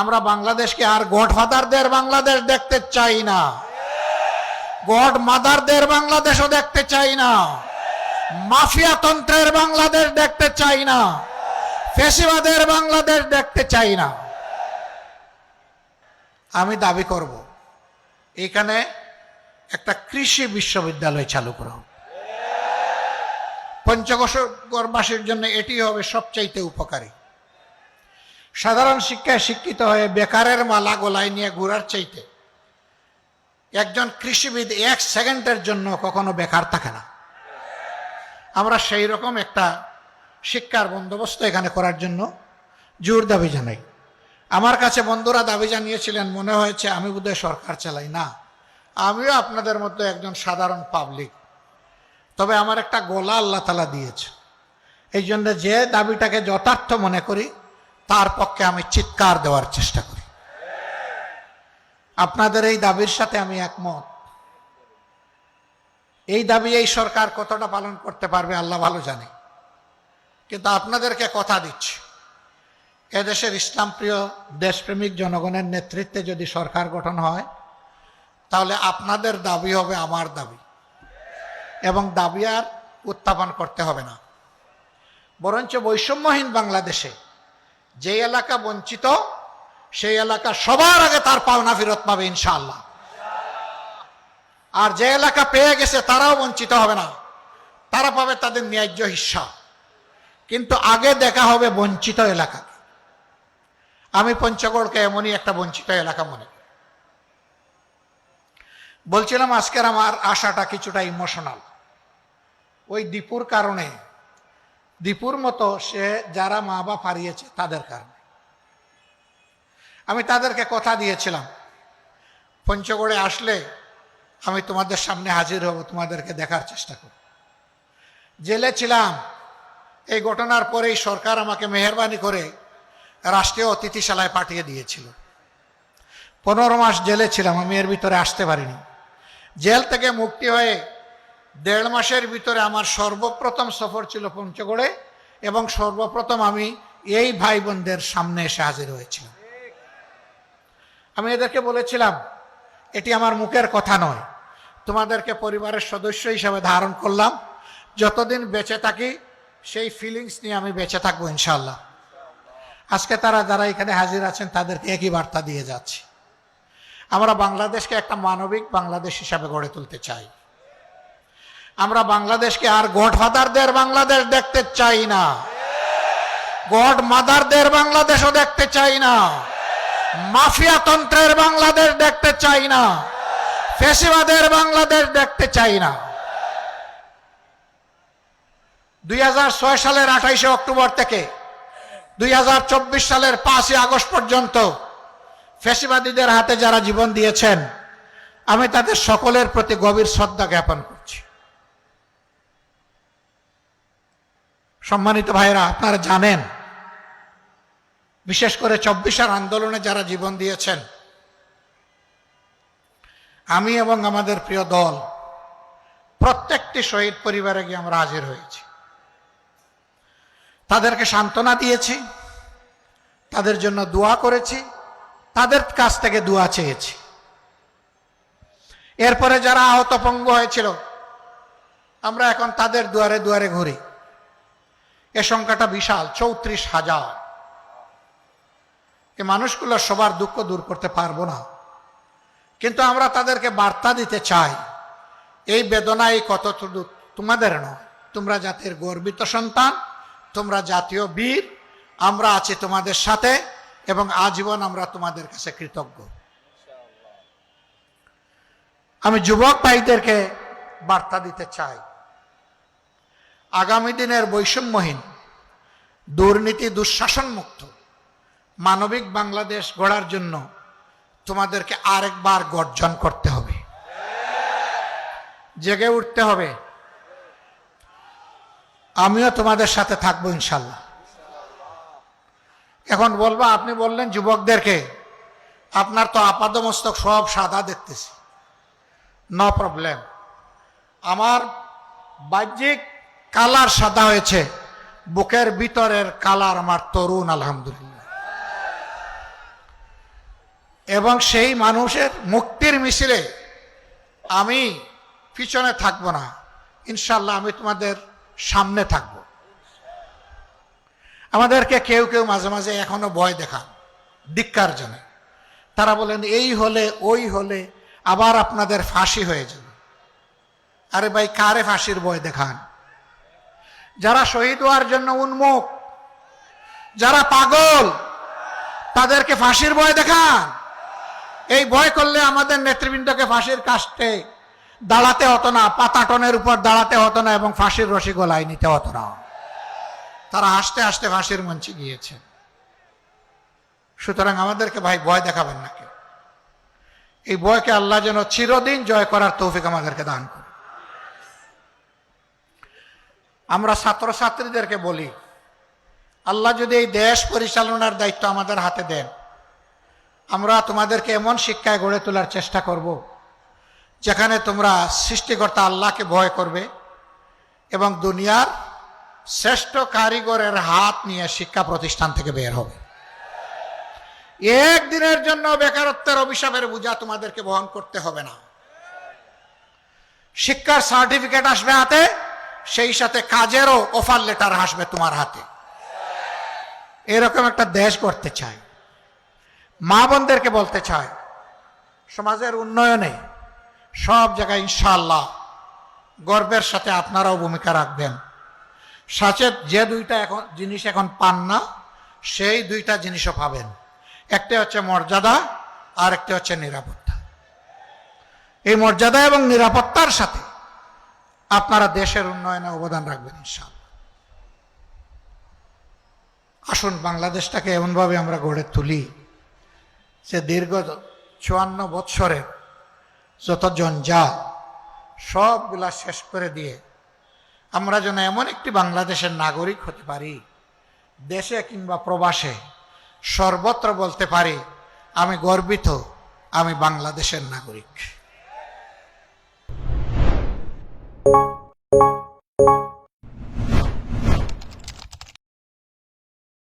আমরা বাংলাদেশকে আর গডফাদারদের বাংলাদেশ দেখতে চাই না। গড মাদারদের বাংলাদেশও দেখতে চাই না। মাফিয়া তন্ত্রের বাংলাদেশ দেখতে চাই না। ফেসিবাদের বাংলাদেশ দেখতে চাই না। আমি দাবি করব, এখানে একটা কৃষি বিশ্ববিদ্যালয় চালু করা। হোক পঞ্চগড়বাসীর জন্য এটি হবে সবচাইতে উপকারী। সাধারণ শিক্ষায় শিক্ষিত হয়ে বেকারের মালা গোলায় নিয়ে ঘুরার চাইতে একজন কৃষিবিদ এক সেকেন্ডের জন্য কখনো বেকার থাকে না। আমরা সেই রকম একটা শিক্ষার বন্দোবস্ত এখানে করার জন্য জোর দাবি জানাই। আমার কাছে বন্ধুরা দাবি জানিয়েছিলেন, মনে হয়েছে আমি বোধহয় সরকার চালাই। না, আমিও আপনাদের মধ্যে একজন সাধারণ পাবলিক তবে আমার একটা গোলা আল্লাহ তালা দিয়েছে। এই জন্য যে দাবিটাকে যথার্থ মনে করি তার পক্ষে আমি চিৎকার দেওয়ার চেষ্টা করি। আপনাদের এই দাবির সাথে আমি একমত। এই দাবি এই সরকার কতটা পালন করতে পারবে আল্লাহ ভালো জানে। কিন্তু আপনাদেরকে কথা দিচ্ছি, এদেশের ইসলাম প্রিয় দেশপ্রেমিক জনগণের নেতৃত্বে যদি সরকার গঠন হয়, তাহলে আপনাদের দাবি হবে আমার দাবি। এবং দাবি আর উত্থাপন করতে হবে না। বরঞ্চ বৈষম্যহীন বাংলাদেশে যে এলাকা বঞ্চিত, সেই এলাকা সবার আগে তার পাওনা ফেরত পাবে, ইনশাআল্লাহ। আর যে এলাকা পেয়ে গেছে, তারাও বঞ্চিত হবে না। তারা পাবে তাদের ন্যায্য হিস্সা কিন্তু আগে দেখা হবে বঞ্চিত এলাকা। আমি পঞ্চগড়কে এমনই একটা বঞ্চিত এলাকা মনে করি। বলছিলাম আজকের আমার আশাটা কিছুটা ইমোশনাল ওই দীপুর কারণে দীপুর মতো সে যারা মা বাপ হারিয়েছে তাদের কারণে। আমি তাদেরকে কথা দিয়েছিলাম, পঞ্চগড়ে আসলে আমি তোমাদের সামনে হাজির হব, তোমাদেরকে দেখার চেষ্টা করব। জেলে ছিলাম, এই ঘটনার পরেই সরকার আমাকে মেহরবানি করে রাষ্ট্রীয় অতিথিশালায় পাঠিয়ে দিয়েছিল। পনেরো মাস জেলে ছিলাম, আমি এর ভিতরে আসতে পারিনি। জেল থেকে মুক্তি হয়ে দেড় মাসের ভিতরে আমার সর্বপ্রথম সফর ছিল পঞ্চগড়ে এবং সর্বপ্রথম আমি এই ভাই বোনদের সামনে এসে হাজির হয়েছিলাম। আমি এদেরকে বলেছিলাম, এটি আমার মুখের কথা নয়। তোমাদেরকে পরিবারের সদস্য হিসাবে ধারণ করলাম। যতদিন বেঁচে থাকি, সেই ফিলিংস নিয়ে আমি বেঁচে থাকব ইনশাল্লাহ আজকে তারা যারা এখানে হাজির আছেন, তাদেরকে একই বার্তা দিয়ে যাচ্ছি। আমরা বাংলাদেশকে একটা মানবিক বাংলাদেশ হিসাবে গড়ে তুলতে চাই। আমরা বাংলাদেশকে আর গডফাদারদের বাংলাদেশ দেখতে চাই না। গড মাদারদের বাংলাদেশও দেখতে চাই না। মাফিয়া তন্ত্রের বাংলাদেশ দেখতে চাই না। ফেসিবাদের বাংলাদেশ দেখতে চাই না। দুই হাজার ছয় সালের আঠাইশে অক্টোবর থেকে দুই হাজার চব্বিশ সালের পাঁচই আগস্ট পর্যন্ত ফেসিবাদীদের হাতে যারা জীবন দিয়েছেন, আমি তাদের সকলের প্রতি গভীর শ্রদ্ধা জ্ঞাপন করছি সম্মানিত ভাইরা আপনারা জানেন, বিশেষ করে চব্বিশের আন্দোলনে যারা জীবন দিয়েছেন, আমি এবং আমাদের প্রিয় দল, প্রত্যেকটি শহীদ পরিবারে গিয়ে আমরা হাজির হয়েছি। তাদেরকে সান্ত্বনা দিয়েছি, তাদের জন্য দোয়া করেছি, তাদের কাছ থেকে দোয়া চেয়েছি। এরপরে যারা আহত পঙ্গু হয়েছিল, আমরা এখন তাদের দুয়ারে দুয়ারে ঘুরি। এ সংখ্যাটা বিশাল, চৌত্রিশ হাজার। এ মানুষগুলো সবার দুঃখ দূর করতে পারব না। কিন্তু আমরা তাদেরকে বার্তা দিতে চাই, এই বেদনা এই কত তোমাদের নয়, তোমরা জাতির গর্বিত সন্তান, তোমরা জাতীয় বীর, আমরা আছি তোমাদের সাথে এবং আজীবন আমরা তোমাদের কাছে কৃতজ্ঞ। আমি যুবক ভাইদেরকে বার্তা দিতে চাই আগামী দিনের বৈষম্যহীন, দুর্নীতি দুঃশাসন মুক্ত মানবিক বাংলাদেশ গড়ার জন্য তোমাদেরকে আরেকবার গর্জন করতে হবে। জেগে উঠতে হবে। আমিও তোমাদের সাথে থাকব ইনশাল্লাহ। এখন বলব, আপনি বললেন যুবকদেরকে, আপনার তো আপাদমস্তক সব সাদা দেখতেছি। No problem. আমার বাহ্যিক কালার সাদা হয়েছে। বুকের ভিতরের কালার আমার তরুণ, আলহামদুলিল্লাহ। এবং সেই মানুষের মুক্তির মিছিলে আমি পিছনে থাকব না। ইনশাল্লাহ আমি তোমাদের সামনে থাকব। আমাদেরকে কেউ কেউ মাঝে মাঝে এখনও ভয় দেখান, ধিক্কার জন্য তারা বলেন, এই হলে, ওই হলে আবার আপনাদের ফাঁসি হয়ে যাবে। আরে ভাই, কারে ফাঁসির ভয় দেখান? যারা শহীদ হওয়ার জন্য উন্মুখ, যারা পাগল, তাদেরকে ফাঁসির ভয় দেখান। এই ভয় করলে আমাদের নেতৃবৃন্দকে ফাঁসির কাস্টে দাঁড়াতে হতো না, পাতাটনের উপর দাঁড়াতে হতো না এবং ফাঁসির রশি গলায় নিতে হতো না। তারা হাসতে হাসতে ফাঁসির মঞ্চে গিয়েছেন সুতরাং আমাদেরকে ভাই ভয় দেখাবেন নাকি এই ভয়কে আল্লাহ যেন চিরদিন জয় করার তৌফিক আমাদেরকে দান করে আমরা ছাত্রছাত্রীদেরকে বলি, আল্লাহ যদি এই দেশ পরিচালনার দায়িত্ব আমাদের হাতে দেন, আমরা তোমাদেরকে এমন শিক্ষায় গড়ে তোলার চেষ্টা করব, যেখানে তোমরা সৃষ্টিকর্তা আল্লাহকে ভয় করবে এবং দুনিয়ার শ্রেষ্ঠ কারিগরের হাত নিয়ে শিক্ষা প্রতিষ্ঠান থেকে বের হবে। একদিনের জন্য বেকারত্বের অভিশাপের বোঝা তোমাদেরকে বহন করতে হবে না। শিক্ষার সার্টিফিকেট আসবে হাতে সেই সাথে কাজেরও অফার লেটার আসবে তোমার হাতে। এরকম একটা দেশ করতে চাই। মা বোনদেরকে বলতে চাই, সমাজের উন্নয়নে সব জায়গায় ইনশাল্লাহ গর্বের সাথে আপনারাও ভূমিকা রাখবেন। সাচেত যে দুইটা এখন জিনিস এখন পান না, সেই দুইটা জিনিসও পাবেন। একটা হচ্ছে মর্যাদা আর একটা হচ্ছে নিরাপত্তা। এই মর্যাদা এবং নিরাপত্তার সাথে আপনারা দেশের উন্নয়নে অবদান রাখবেন ইনশাল্লাহ আসুন, বাংলাদেশটাকে এমনভাবে আমরা গড়ে তুলি যে দীর্ঘ চুয়ান্ন বৎসরের যত জঞ্জাল সবগুলা শেষ করে দিয়ে আমরা যেন এমন একটি বাংলাদেশের নাগরিক হতে পারি, দেশে কিংবা প্রবাসে সর্বত্র বলতে পারি, আমি গর্বিত, আমি বাংলাদেশের নাগরিক।